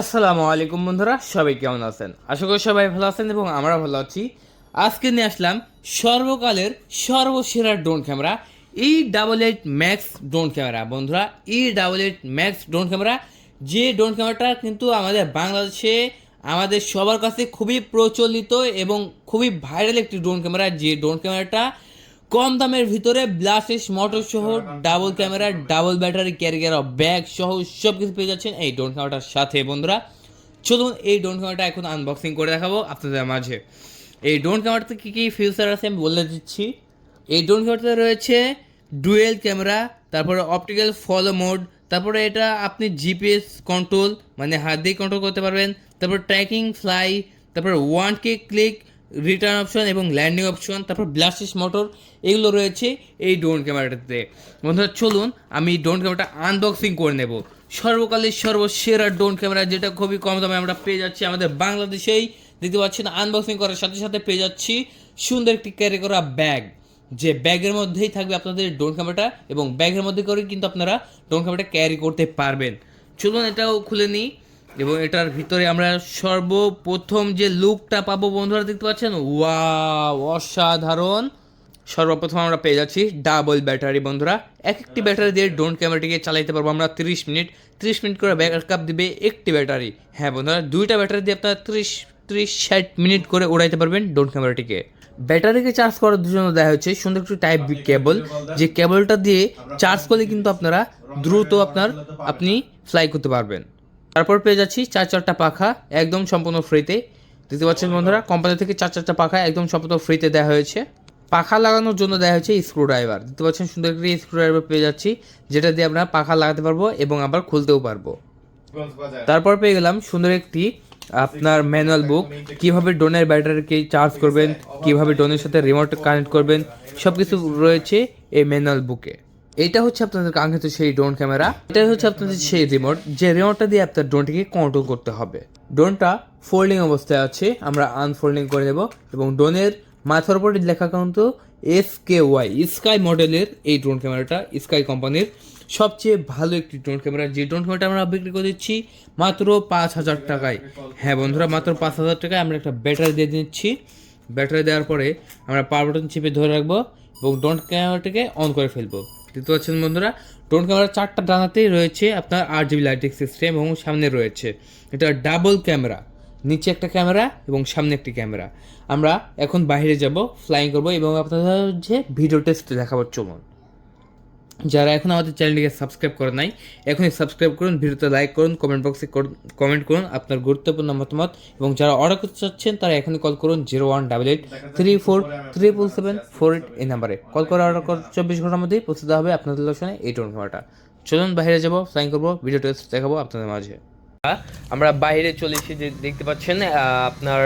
আসসালামু আলাইকুম বন্ধুরা, সবাই কেমন আছেন? আশা করি সবাই ভালো আছেন এবং আমরা ভালো আছি। আজকে নিয়ে আসলাম সর্বকালের সর্বসেরা drone camera E double eight max drone camera. বন্ধুরা E double eight max drone camera, যে ড্রোন ক্যামেরাটা কিন্তু আমাদের বাংলাদেশে, আমাদের সবার কাছে খুবই প্রচলিত এবং খুবই ভাইরাল একটি ড্রোন ক্যামেরা, যে ড্রোন ক্যামেরাটা কম দামের ভিতরে ব্লাসেস মোটর সহ double camera double battery carrier bag সহ সব কিছু পেয়ে যাচ্ছেন এই ড্রোন ক্যামেরাটার সাথে। বন্ধুরা চলুন এই ড্রোন ক্যামেরাটা এখন আনবক্সিং করে দেখাবো আপনাদের মাঝে। এই ড্রোন ক্যামেরাতে কী কী ফিউচার আছে আমি বলে দিচ্ছি। এই ড্রোন ক্যামেরাতে রয়েছে ডুয়েল ক্যামেরা তারপরে অপটিক্যাল ফলো মোড তারপরে এটা আপনি জিপিএস কন্ট্রোল মানে হাত দিয়ে কন্ট্রোল করতে পারবেন। তারপর ট্র্যাকিং ফ্লাই তারপর one key click return option এবং ল্যান্ডিং অপশন তারপর ব্লাস্টিস মোটর এগুলো রয়েছে এই ড্রোন ক্যামেরাটাতে বন্ধুরা, চলুন আমি ড্রোন ক্যামেরাটা আনবক্সিং করে নেব। সর্বকালের সর্বসেরা ড্রোন ক্যামেরা যেটা খুবই কম দামে আমরা পেয়ে যাচ্ছি আমাদের বাংলাদেশেই। দেখতে পাচ্ছেন আনবক্সিং করার সাথে সাথে পেয়ে যাচ্ছি সুন্দর একটি ক্যারি করা ব্যাগ যে ব্যাগের মধ্যেই থাকবে আপনাদের ড্রোন ক্যামেরাটা এবং ব্যাগের মধ্যে করে কিন্তু আপনারা ড্রোন ক্যামেরাটা ক্যারি করতে পারবেন। চলুন এটাও খুলে নিই। এবং এটার ভিতরে আমরা সর্বপ্রথম যে লুকটা পাবো বন্ধুরা, দেখতে পাচ্ছেন? ওয়া অসাধারণ। সর্বপ্রথম আমরা পেয়ে যাচ্ছি ডাবল ব্যাটারি বন্ধুরা। এক একটি ব্যাটারি দিয়ে ড্রোন ক্যামেরাটিকে চালাইতে পারব আমরা তিরিশ মিনিট। তিরিশ মিনিট করে ব্যাক আপ দিবে একটি ব্যাটারি। হ্যাঁ বন্ধুরা, দুইটা ব্যাটারি দিয়ে আপনারা ত্রিশ ত্রিশ, ষাট মিনিট করে উড়াইতে পারবেন ড্রোন ক্যামেরাটিকে। ব্যাটারিকে চার্জ করার জন্য দেওয়া হচ্ছে সুন্দর একটি টাইপ বি কেবল যে কেবলটা দিয়ে চার্জ করলে কিন্তু আপনারা দ্রুত আপনার, আপনি ফ্লাই করতে পারবেন। তারপর পেয়ে যাচ্ছি চার চারটা পাখা একদম সম্পূর্ণ ফ্রিতে দেখতে পাচ্ছেন বন্ধুরা কোম্পানি থেকে চার চারটা পাখা একদম সম্পূর্ণ ফ্রিতে দেওয়া হয়েছে। পাখা লাগানোর জন্য দেওয়া হয়েছে স্ক্রু ড্রাইভার দেখতে পাচ্ছেন সুন্দর একটি স্ক্রু ড্রাইভার পেয়ে যাচ্ছি যেটা দিয়ে আমরা পাখা লাগাতে পারব এবং আবার খুলতেও পারব। তারপর পেয়ে গেলাম সুন্দর একটি আপনার ম্যানুয়াল বুক কীভাবে ড্রোনের ব্যাটারিকে চার্জ করবেন কীভাবে ড্রোনের সাথে রিমোট কানেক্ট করবেন সব কিছু রয়েছে এই ম্যানুয়াল বুকে এটা হচ্ছে আপনাদের কাঙ্ক্ষিত সেই ড্রোন ক্যামেরা এটা হচ্ছে আপনাদের সেই রিমোট যে রিমোটটা দিয়ে আপনার ড্রোনটিকে কন্ট্রোল করতে হবে। ড্রোনটা ফোল্ডিং অবস্থায় আছে, আমরা আনফোল্ডিং করে নেব এবং ড্রোনের মাথার উপরে লেখা কিন্তু এস কে ওয়াই স্কাই মডেলের এই ড্রোন ক্যামেরাটা স্কাই কোম্পানির সবচেয়ে ভালো একটি ড্রোন ক্যামেরা যে ড্রোন ক্যামেরাটা আমরা বিক্রি করে দিচ্ছি মাত্র পাঁচ হাজার টাকায়। হ্যাঁ বন্ধুরা, মাত্র পাঁচ হাজার টাকায় আমরা একটা ব্যাটারি দিয়ে দিচ্ছি। ব্যাটারি দেওয়ার পরে আমরা পাওয়ার বাটন চিপে ধরে রাখব এবং ড্রোন ক্যামেরাটাকে অন করে ফেলব। দেখতে পাচ্ছেন বন্ধুরা ড্রোন ক্যামেরা চারটা ডানাতেই রয়েছে আপনার আট জিবি লাইটিং সিস্টেম এবং সামনে রয়েছে। এটা ডাবল ক্যামেরা নিচে একটা ক্যামেরা এবং সামনে একটি ক্যামেরা আমরা এখন বাইরে যাব ফ্লাইং করব এবং আপনাদের হচ্ছে ভিডিও টেস্ট দেখাবার চলুন। যারা এখন আমাদের চ্যানেলটিকে সাবস্ক্রাইব করে নাই, এখনই সাবস্ক্রাইব করুন, ভিডিওতে লাইক করুন কমেন্ট বক্সে কমেন্ট করুন আপনার গুরুত্বপূর্ণ মতামত এবং যারা অর্ডার করতে চাচ্ছেন, তারা এখনই কল করুন zero one double eight three four triple seven four eight এই নাম্বারে কল করে অর্ডার কর চব্বিশ ঘণ্টার মধ্যেই পৌঁছে দেওয়া হবে আপনাদের লোকসানে এই টোন খাওয়াটা চলুন, বাইরে যাব ফ্লাইং করব ভিডিও টেস্ট দেখাবো আপনাদের মাঝে। আমরা বাইরে চলে এসে যে দেখতে পাচ্ছেন আপনার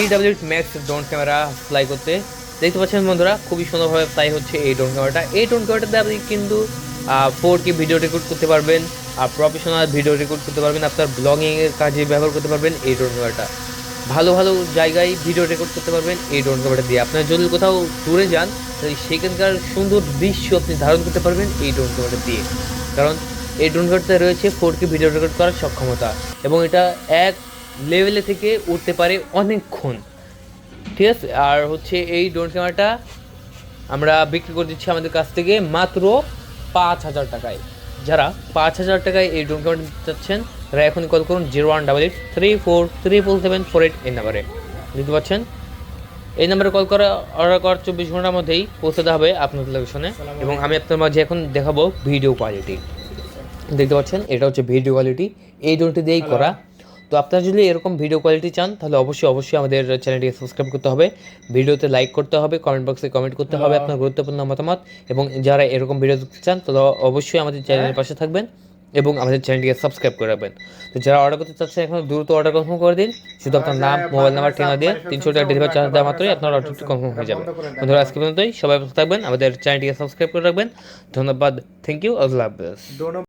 E W max drone camera fly করতে দেখতে পাচ্ছেন বন্ধুরা, খুবই সুন্দরভাবে ফ্লাই হচ্ছে এই ড্রোন ক্যামেরাটা এই ড্রোন ক্যামেরাটাতে আপনি কিন্তু ফোর কে ভিডিও রেকর্ড করতে পারবেন আর প্রফেশনাল ভিডিও রেকর্ড করতে পারবেন, আপনার ব্লগিংয়ের কাজে ব্যবহার করতে পারবেন এই ড্রোন ক্যামেরাটা ভালো ভালো জায়গায় ভিডিও রেকর্ড করতে পারবেন এই ড্রোন ক্যামেরাটা দিয়ে। আপনার যদি কোথাও দূরে যান, তাহলে সেখানকার সুন্দর দৃশ্য আপনি ধারণ করতে পারবেন এই ড্রোন ক্যামেরাটা দিয়ে। কারণ এই ড্রোন ক্যামেরাতে রয়েছে ফোর কে ভিডিও রেকর্ড করার সক্ষমতা এবং এটা এক লেভেলে থেকে উঠতে পারে অনেকক্ষণ। ঠিক আছে? আর হচ্ছে এই ড্রোন ক্যামেরাটা আমরা বিক্রি করে দিচ্ছি আমাদের কাছ থেকে মাত্র পাঁচ হাজার টাকায়। যারা পাঁচ হাজার টাকায় এই ড্রোন ক্যামেরা চাচ্ছেন তারা এখনই কল করুন zero one double eight three four three four seven four eight এই নাম্বারে বুঝতে পারছেন এই নাম্বারে কল করা অর্ডার করার চব্বিশ ঘণ্টার মধ্যেই পৌঁছে দেওয়া হবে আপনাদের লোকেশনে এবং আমি আপনার মাঝে এখন দেখাবো ভিডিও কোয়ালিটি দেখতে পাচ্ছেন? এটা হচ্ছে ভিডিও কোয়ালিটি এই ড্রোনটি দিয়েই করা। তো আপনারা যদি এরকম ভিডিও কোয়ালিটি চান তাহলে অবশ্যই অবশ্যই আমাদের চ্যানেলটিকে সাবস্ক্রাইব করতে হবে। ভিডিওতে লাইক করতে হবে কমেন্ট বক্সে কমেন্ট করতে হবে আপনার গুরুত্বপূর্ণ মতামত এবং যারা এরকম ভিডিও দেখতে চান তারা অবশ্যই আমাদের চ্যানেলের পাশে থাকবেন এবং আমাদের চ্যানেলটিকে সাবস্ক্রাইব করে রাখবেন। তো যারা অর্ডার করতে চাচ্ছেন এখন দ্রুত অর্ডার কনফার্ম করে দিন। শুধু আপনার নাম মোবাইল নাম্বার ঠিকানা দিয়ে তিনশো টাকা ডেলিভারি চার্জ দেওয়া মাত্রই আপনার অর্ডারটি কনফার্ম হয়ে যাবে। বন্ধুরা আজকে পর্যন্তই। সবাই থাকবেন। আমাদের চ্যানেলটিকে সাবস্ক্রাইব করে রাখবেন। ধন্যবাদ। থ্যাংক ইউ আল্লাহ হাফেজ।